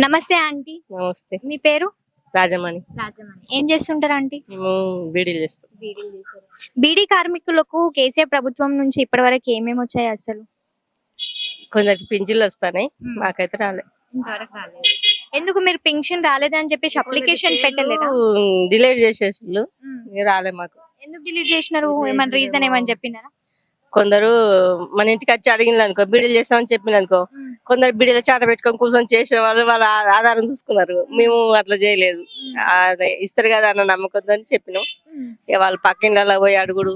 నమస్తే ఆంటీ. నమస్తే. మీ పేరు? రాజమణి. రాజమణి. ఏం చేస్తుంటారు ఆంటీ? మేము బీడీలు చేస్తాం. బీడీ కార్మికులకు కేసీఆర్ ప్రభుత్వం నుంచి ఇప్పటివరకు ఏమేమి వచ్చాయి అసలు? కొందరికి పింఛన్లు వస్తాయి. మాకైతే రాలే. ఇంతవరకు రాలేదు. ఎందుకు మీరు పెన్షన్ రాలేదని చెప్పేసి అప్లికేషన్ పెట్టలేదా? డిలేట్ చేసేసారు రాలే మాకు. ఎందుకు డిలీట్ చేసినారు? ఏమైనా రీజన్ ఏమని చెప్పినారా? కొందరు మన ఇంటికి వచ్చి అడిగిన అనుకో బీడీలు చేస్తామని చెప్పిన అనుకో కొందరు బీడీల చాట పెట్టుకొని కూర్చొని చేసిన వాళ్ళు వాళ్ళ ఆధారం చూసుకున్నారు. మేము అట్లా చేయలేదు. ఇస్తారు కదా అన్న నమ్మకంతో చెప్పినాం. ఇక వాళ్ళు పక్కిండ్లలో పోయి అడుగుడు.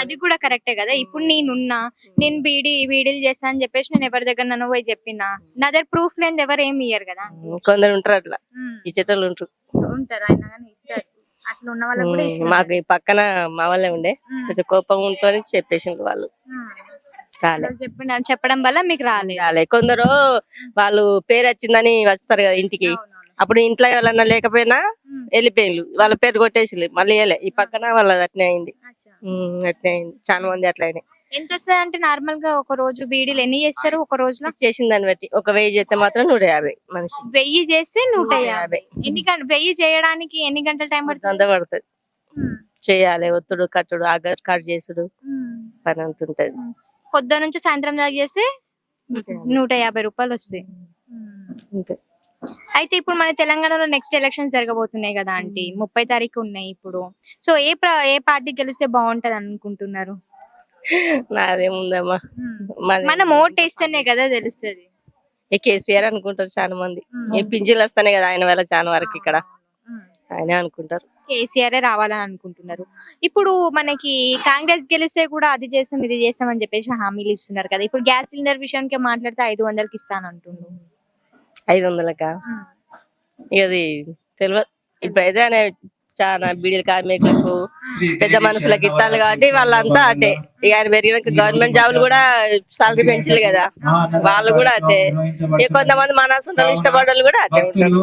అది కూడా కరెక్టే కదా. ఇప్పుడు నేనున్నా నేను బీడీ బీడీలు చేస్తా అని చెప్పేసి నేను ఎవరి దగ్గర నన్ను పోయి చెప్పినా నా దగ్గర ప్రూఫ్ లేని ఎవరు ఏమి ఇయ్యరు కదా. కొందరు ఉంటారు అట్లా. ఈ చెట్టలు ఉంటారు. ఉంటారు ఆయన ఇస్తారు. అట్లా ఉన్న వాళ్ళకి కూడా. మాకు ఈ పక్కన మా వాళ్ళే ఉండే. కొంచెం కోపం ఉంటే చెప్పేసిండ్రు వాళ్ళు. చెప్పిన చెప్పడం వల్ల మీకు రాలేదు. రాలే. కొందరు వాళ్ళు పేరు వచ్చిందని వస్తారు కదా ఇంటికి. అప్పుడు ఇంట్లో ఎవరన్నా లేకపోయినా. వెళ్ళిపోయిండ్రు. వాళ్ళ పేరు కొట్టేసి మళ్ళీ వెళ్ళే ఈ పక్కన వాళ్ళది అట్నే అయింది. అట్నే అయింది. చాలా మంది అట్లా అయినాయి. ఎంత వస్తుంది అంటే నార్మల్గా ఒక రోజు బీడీలు ఎన్ని చేస్తారు? ఒక రోజులో? చేసిన దాన్ని బట్టి. ఒక వెయ్యి చేస్తే మాత్రం నూట యాభై మనిషి. వెయ్యి చేస్తే నూట యాభై. ఎన్ని గంట వెయ్యి చేయడానికి ఎన్ని గంటల టైం పడుతుంది? అంత పడుతుంది. చేయాలి ఒత్తుడు కట్టుడు ఆగర్ కట్ చేసుడు. పని అంత ఉంటది. పొద్దున నుంచి సాయంత్రం దాకా చేస్తే నూట యాభై. రూపాయలు వస్తాయి. అంతే. అయితే ఇప్పుడు మన తెలంగాణలో నెక్స్ట్ ఎలక్షన్స్ జరగబోతున్నాయి కదా ఆంటీ. ముప్పై తారీఖు ఉన్నాయి ఇప్పుడు. సో ఏ ఏ పార్టీ గెలిస్తే బాగుంటది అనుకుంటున్నారు? నాదేముందమ్మా మాది- మనం ఓట్ వేస్తేనే కదా తెలుస్తుంది. కేసీఆర్ అనుకుంటారు చాలా మంది. ఈ పింఛన్లు వస్తానే కదా ఆయన వల్ల చాలా వరకు ఇక్కడ. ఆయనే అనుకుంటారు. కేసీఆర్ రావాలని అనుకుంటున్నారు. ఇప్పుడు మనకి కాంగ్రెస్ గెలిస్తే కూడా అది చేస్తాం ఇది చేస్తాం అని చెప్పేసి హామీలు ఇస్తున్నారు కదా. ఇప్పుడు గ్యాస్ సిలిండర్ విషయానికి మాట్లాడితే ఐదు వందలకి ఇస్తాను అంటుండు. ఐదు వందలకా? ఇక అది తెలియదు ఇప్పుడైతే ఆయన చాలా బీడీల కార్మికులకు పెద్ద మనుషులకు ఇస్తారు కాబట్టి వాళ్ళంతా అటే ఇక ఆయన పెరిగినాక గవర్నమెంట్ జాబులు కూడా సాలరీ పెంచారు కదా. వాళ్ళు కూడా అటే ఇక కొంతమంది మన అసలు ఇష్టపడే వాళ్ళు కూడా అటే ఉంటారు.